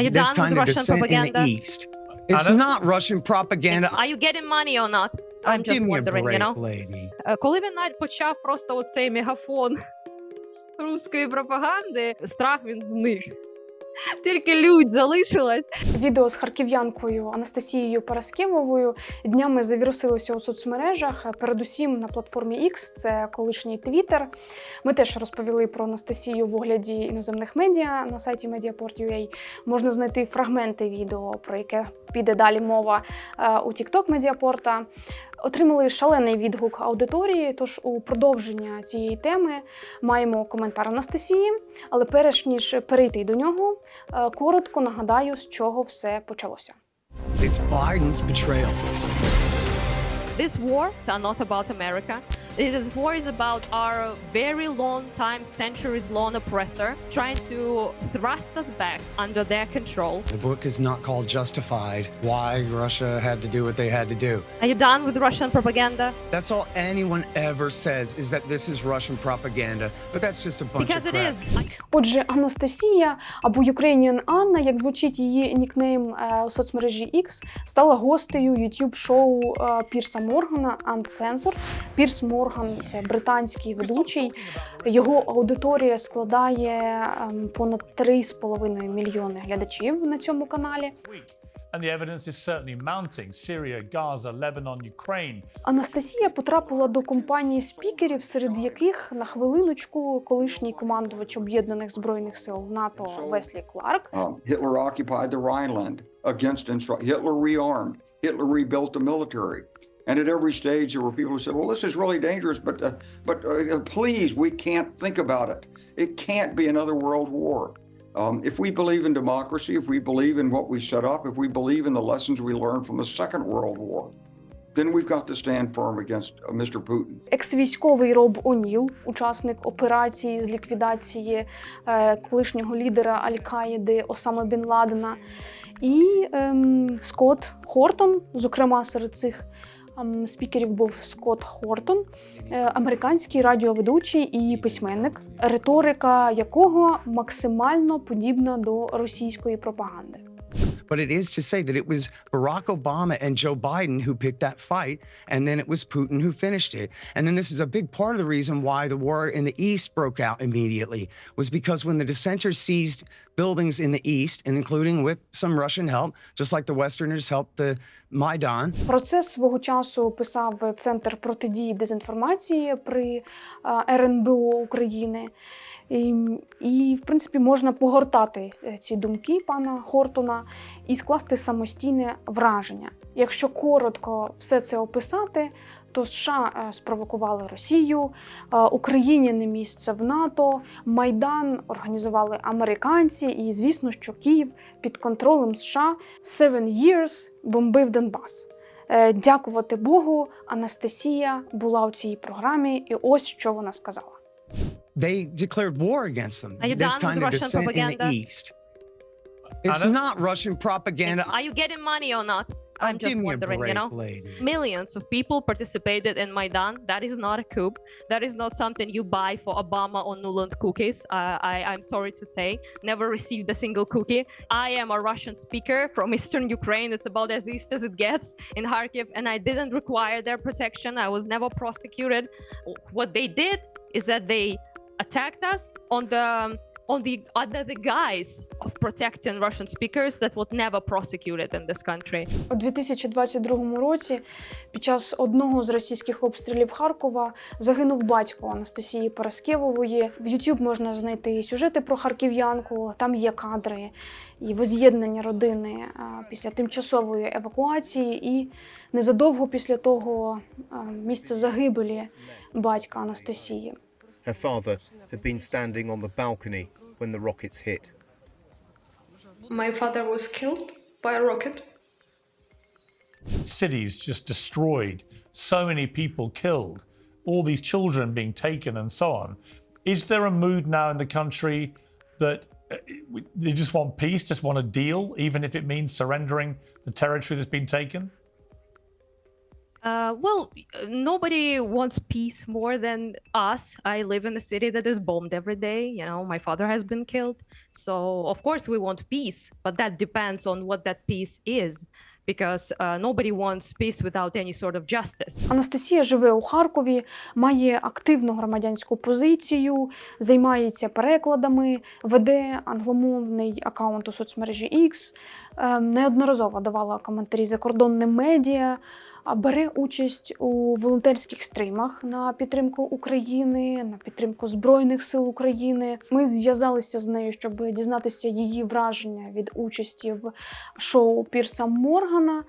Are you this done with of Russian dissent in the East. It's not Russian propaganda. Are you getting money or not? I'm just give just me a wondering, you know? lady. Е, Коли він навіть почав просто оцей мегафон руської пропаганди, страх він зник. Тільки лють залишилась. Відео з харків'янкою Анастасією Параскевовою днями завірусилося у соцмережах, передусім на платформі X, це колишній Twitter. Ми теж розповіли про Анастасію в огляді іноземних медіа на сайті Mediaport.ua. Можна знайти фрагменти відео, про яке піде далі мова е, у TikTok Медіапорта. Отримали шалений відгук аудиторії. Тож у продовження цієї теми маємо коментар Анастасії. Але перш ніж перейти до нього, е, коротко нагадаю, з чого все почалося. It's Biden's betrayal. This war is not about America. This war is about our very long time, centuries long oppressor trying to thrust us back under their control. The book is not called Justified Why Russia Had to Do What They Had to Do. Are you done with Russian propaganda? That's all anyone ever says is that this is Russian propaganda, but that's just a bunch Because of it crap. is. Отже, Анастасія або Ukrainian Анна, як звучить її нікнейм е, у соцмережі X, стала гостею youtube шоу е, Пірса Моргана Uncensored. Пірс Морган це британський ведучий. Його аудиторія складає ем, понад 3,5 мільйони глядачів на цьому каналі. And the evidence is certainly mounting. Syria, Gaza, Lebanon, Ukraine. Анастасія потрапила до компанії спікерів, серед яких на хвилиночку колишній командувач об'єднаних збройних сил НАТО Веслі Кларк. Hitler occupied the Rhineland against instru- Hitler rearmed. Hitler rebuilt the military. And at every stage, there were people who said, "Well, this is really dangerous, but uh, but uh, please, we can't think about it. It can't be another world war." Um, if we believe in democracy, if we believe in what we set up, if we believe in the lessons we learned from the Second World War, then we've got to stand firm against uh, Mr. Putin. Екс-військовий Роб О'Ніл, учасник операції з ліквідації е, колишнього лідера Аль-Каїди Осама Бін Ладена, і ем, Скотт Хортон, зокрема серед цих. Ем, Спікерів був Скотт Хортон, е, американський радіоведучий і письменник, риторика якого максимально подібна до російської пропаганди. But it is to say that it was Barack Obama and Joe Biden who picked that fight, and then it was Putin who finished it. And then this is a big part of the reason why the war in the East broke out immediately, was because when the dissenters seized buildings in the East, and including with some Russian help, just like the Westerners helped the Maidan, Про це свого часу писав Центр протидії дезінформації при а, РНБО України. І, і, в принципі, можна погортати е, ці думки пана Хортона і скласти самостійне враження. Якщо коротко все це описати, то США е, спровокували Росію, е, Україні не місце в НАТО, Майдан організували американці, і звісно, що Київ під контролем США Seven Years бомбив Донбас. Дякувати Богу, Анастасія була у цій програмі, і ось що вона сказала. They declared war against them. Are you this done with kind of Russian dissent in propaganda? the East. It's Anna? not Russian propaganda. Are you getting money or not? Oh, I'm just give me wondering, a break, you know? lady. Millions of people participated in Maidan. That is not a coup. That is not something you buy for Obama or Nuland cookies. Uh, I, I'm sorry to say, never received a single cookie. I am a Russian speaker from Eastern Ukraine. It's about as east as it gets in Kharkiv, and I didn't require their protection. I was never prosecuted. What they did is that they attacked us on the on the under the guise of protecting Russian speakers that was never prosecuted in this country. У 2022 році під час одного з російських обстрілів Харкова загинув батько Анастасії Параскевової. В YouTube можна знайти сюжети про харків'янку. Там є кадри і воз'єднання родини після тимчасової евакуації, і незадовго після того місце загибелі батька Анастасії. Her father had been standing on the balcony when the rockets hit. My father was killed by a rocket. Cities just destroyed. So many people killed. All these children being taken and so on. Is there a mood now in the country that uh, they just want peace, just want a deal, even if it means surrendering the territory that's been taken? Uh, well, nobody wants peace more than us. I live in a city that is bombed every day. You know, my father has been killed. So, of course, we want peace, but that depends on what that peace is because uh, nobody wants peace without any sort of justice. Анастасія живе у Харкові, має активну громадянську позицію, займається перекладами, веде англомовний аккаунт у соцмережі X, е, неодноразово давала коментарі закордонним медіа, бере участь у волонтерських стримах на підтримку України, на підтримку Збройних сил України. Ми зв'язалися з нею, щоб дізнатися її враження від участі в шоу Пірса Моргана.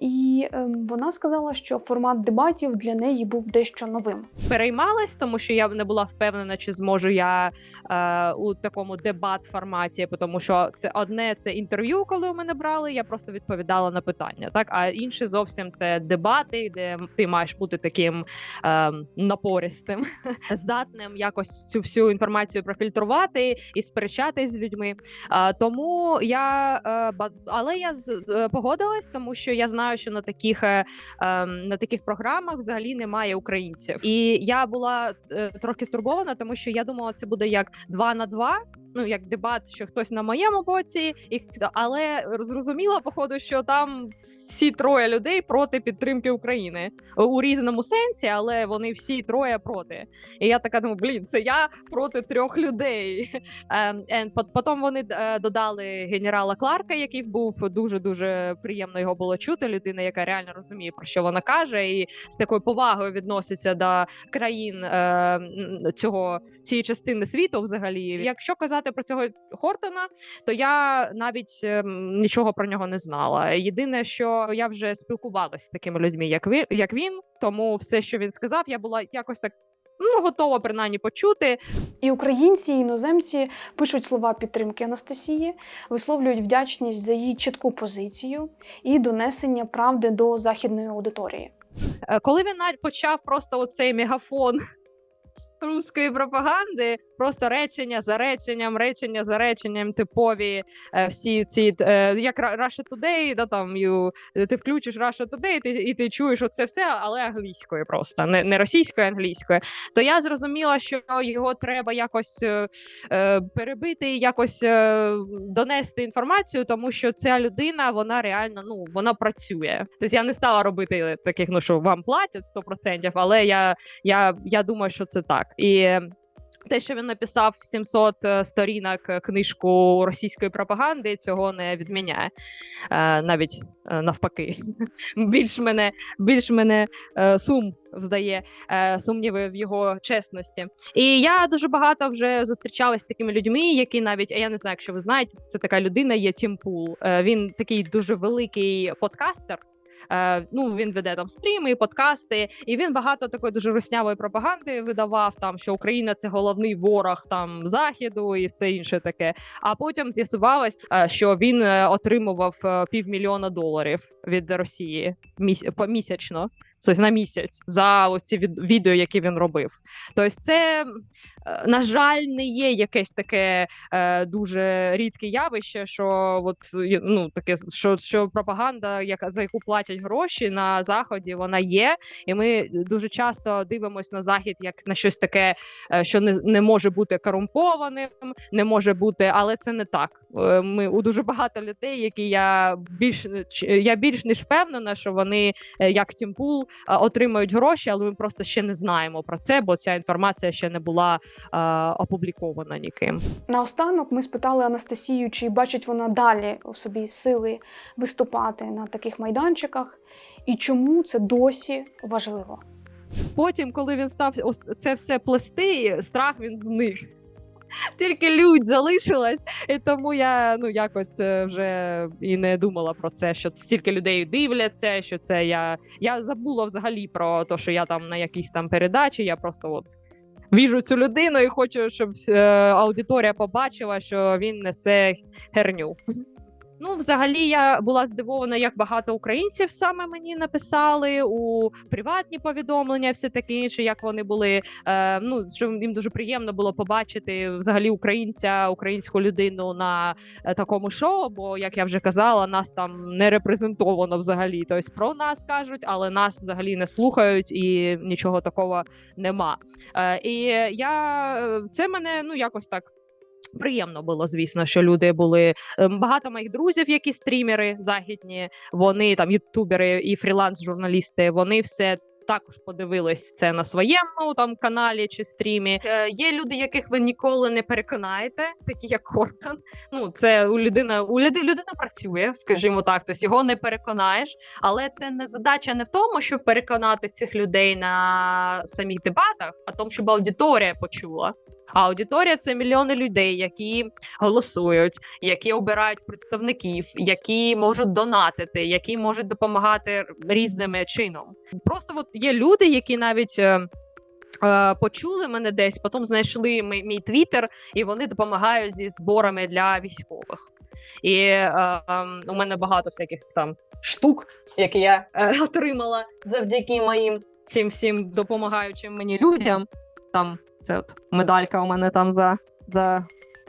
І ем, вона сказала, що формат дебатів для неї був дещо новим. переймалась, тому що я не була впевнена, чи зможу я е, у такому дебат форматі, тому що це одне це інтерв'ю, коли у мене брали. Я просто відповідала на питання, так а інше зовсім це дебати, де ти маєш бути таким е, напористим, здатним якось цю всю інформацію профільтрувати і сперечатись з людьми. Е, тому я е, але я з- е, погодилась, тому що я знаю, що на таких е, ем, на таких програмах взагалі немає українців. І я була е, трохи стурбована, тому що я думала, це буде як два на два. Ну, як дебат, що хтось на моєму боці, і але зрозуміла, походу, що там всі троє людей проти підтримки України у різному сенсі, але вони всі троє проти. І я така думаю, блін, це я проти трьох людей. Ем, пот- Потім вони е, додали генерала Кларка, який був дуже дуже приємно його було чути. Людина, яка реально розуміє про що вона каже, і з такою повагою відноситься до країн е, цього цієї частини світу. Взагалі, якщо казати про цього Хортона, то я навіть ем, нічого про нього не знала. Єдине, що я вже спілкувалася з такими людьми, як ви як він, тому все, що він сказав, я була якось так. Ну, готова принаймні почути. І українці, і іноземці пишуть слова підтримки Анастасії, висловлюють вдячність за її чітку позицію і донесення правди до західної аудиторії. Е, Коли він почав просто оцей мегафон руської пропаганди, просто речення за реченням, речення за реченням, типові е, всі ці е, як Russia Today, да там you, ти включиш Russia Today, ти, і ти чуєш оце все, але англійською просто, не, не російською, а англійською. То я зрозуміла, що його треба якось е, е, перебити, якось е, донести інформацію, тому що ця людина, вона реально ну вона працює. Тобто я не стала робити таких, ну що вам платять 100%, але я, я, я думаю, що це так. І те, що він написав 700 е, сторінок е, книжку російської пропаганди, цього не відміняє. Е, навіть навпаки. більш мене, більш мене сум здає, сумніви в його чесності. І я дуже багато вже зустрічалась з такими людьми, які навіть, я не знаю, якщо ви знаєте, це така людина є Тім Пул. Він такий дуже великий подкастер. Е, ну він веде там стріми, подкасти, і він багато такої дуже руснявої пропаганди видавав. Там що Україна це головний ворог там заходу і все інше таке. А потім з'ясувалось, е, що він е, отримував півмільйона доларів від Росії міс... помісячно. Тобто на місяць за ось ці від- відео, які він робив. Тобто, це на жаль, не є якесь таке е, дуже рідке явище, що от ну таке, що, що пропаганда, яка за яку платять гроші на заході, вона є, і ми дуже часто дивимося на захід як на щось таке, е, що не, не може бути корумпованим, не може бути, але це не так. Е, Ми у дуже багато людей, які я більш я більш ніж впевнена, що вони е, як Тімпул е, отримають гроші, але ми просто ще не знаємо про це, бо ця інформація ще не була е, опублікована ніким. Наостанок ми спитали Анастасію, чи бачить вона далі у собі сили виступати на таких майданчиках, і чому це досі важливо. Потім, коли він став це все плести, страх він зник. Тільки лють залишилась, і тому я ну якось е, вже і не думала про це, що стільки людей дивляться, що це я. Я забула взагалі про те, що я там на якійсь там передачі. Я просто от віжу цю людину і хочу, щоб е, аудиторія побачила, що він несе херню. Ну, взагалі, я була здивована, як багато українців саме мені написали у приватні повідомлення, все таке інше, як вони були. Е, ну що їм дуже приємно було побачити взагалі українця, українську людину на е, такому шоу. Бо, як я вже казала, нас там не репрезентовано взагалі. Тобто про нас кажуть, але нас взагалі не слухають і нічого такого нема. Е, і я е, це мене ну якось так. Приємно було, звісно, що люди були Ем, багато моїх друзів, які стрімери західні, вони там ютубери і фріланс-журналісти. Вони все. Також подивились це на своєму там каналі чи стрімі. Е, є люди, яких ви ніколи не переконаєте, такі як Хортон. Ну це у людина у люди, людина працює, скажімо так. Тобто його не переконаєш. Але це не задача не в тому, щоб переконати цих людей на самих дебатах, а тому, щоб аудиторія почула. А аудиторія це мільйони людей, які голосують, які обирають представників, які можуть донатити, які можуть допомагати різними чином. Просто от є люди, які навіть. е, е, Почули мене десь, потім знайшли мій, мій твіттер, і вони допомагають зі зборами для військових. І е, ем, у мене багато всяких там штук, які я е, отримала завдяки моїм цим всім допомагаючим мені людям. Там це от медалька у мене там за, за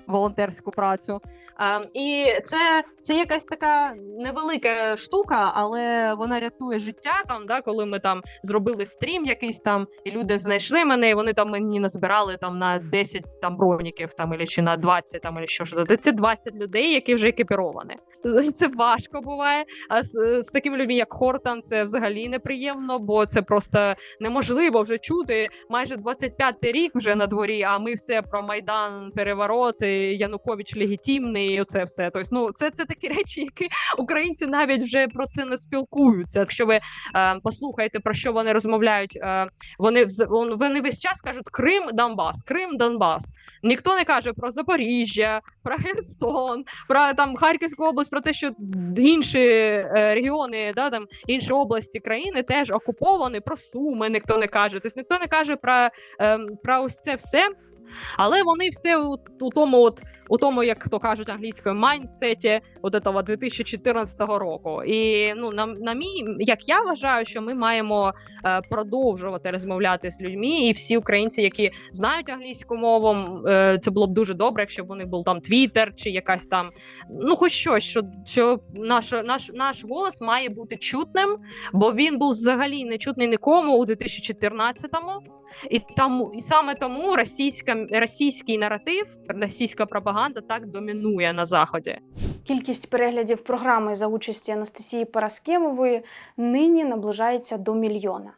волонтерську працю. А, і це, це якась така невелика штука, але вона рятує життя. Там, да, коли ми там зробили стрім якийсь там, і люди знайшли мене, і вони там мені назбирали там на 10 там броніків там, або чи на 20 там, або що ж. Це 20 людей, які вже екіпіровані. Це важко буває. А з, з такими людьми, як Хортон, це взагалі неприємно, бо це просто неможливо вже чути. Майже 25-й рік вже на дворі, а ми все про Майдан, перевороти, Янукович легітимний, оце все. Тобто, ну це, це такі речі, які українці навіть вже про це не спілкуються. Якщо ви е, послухаєте про що вони розмовляють, е, вони вони весь час кажуть Крим, Донбас, Крим, Донбас. Ніхто не каже про Запоріжжя, про Херсон, про там Харківську область, про те, що інші е, регіони, да там інші області країни теж окуповані, про Суми ніхто не каже. Тобто ніхто не каже про, ем, про ось це все. Але вони все у, у тому, от у тому, як то кажуть англійською, майндсеті от этого 2014 року. І ну на, на мій, як я вважаю, що ми маємо е, продовжувати розмовляти з людьми, і всі українці, які знають англійську мову, е, це було б дуже добре, якщо б у них був там Твіттер чи якась там, ну хоч щось, що, що наш, наш, наш голос має бути чутним, бо він був взагалі не чутний нікому у 2014-му. І там і саме тому російська російський наратив, російська пропаганда так домінує на заході. Кількість переглядів програми за участі Анастасії Параскевової нині наближається до мільйона.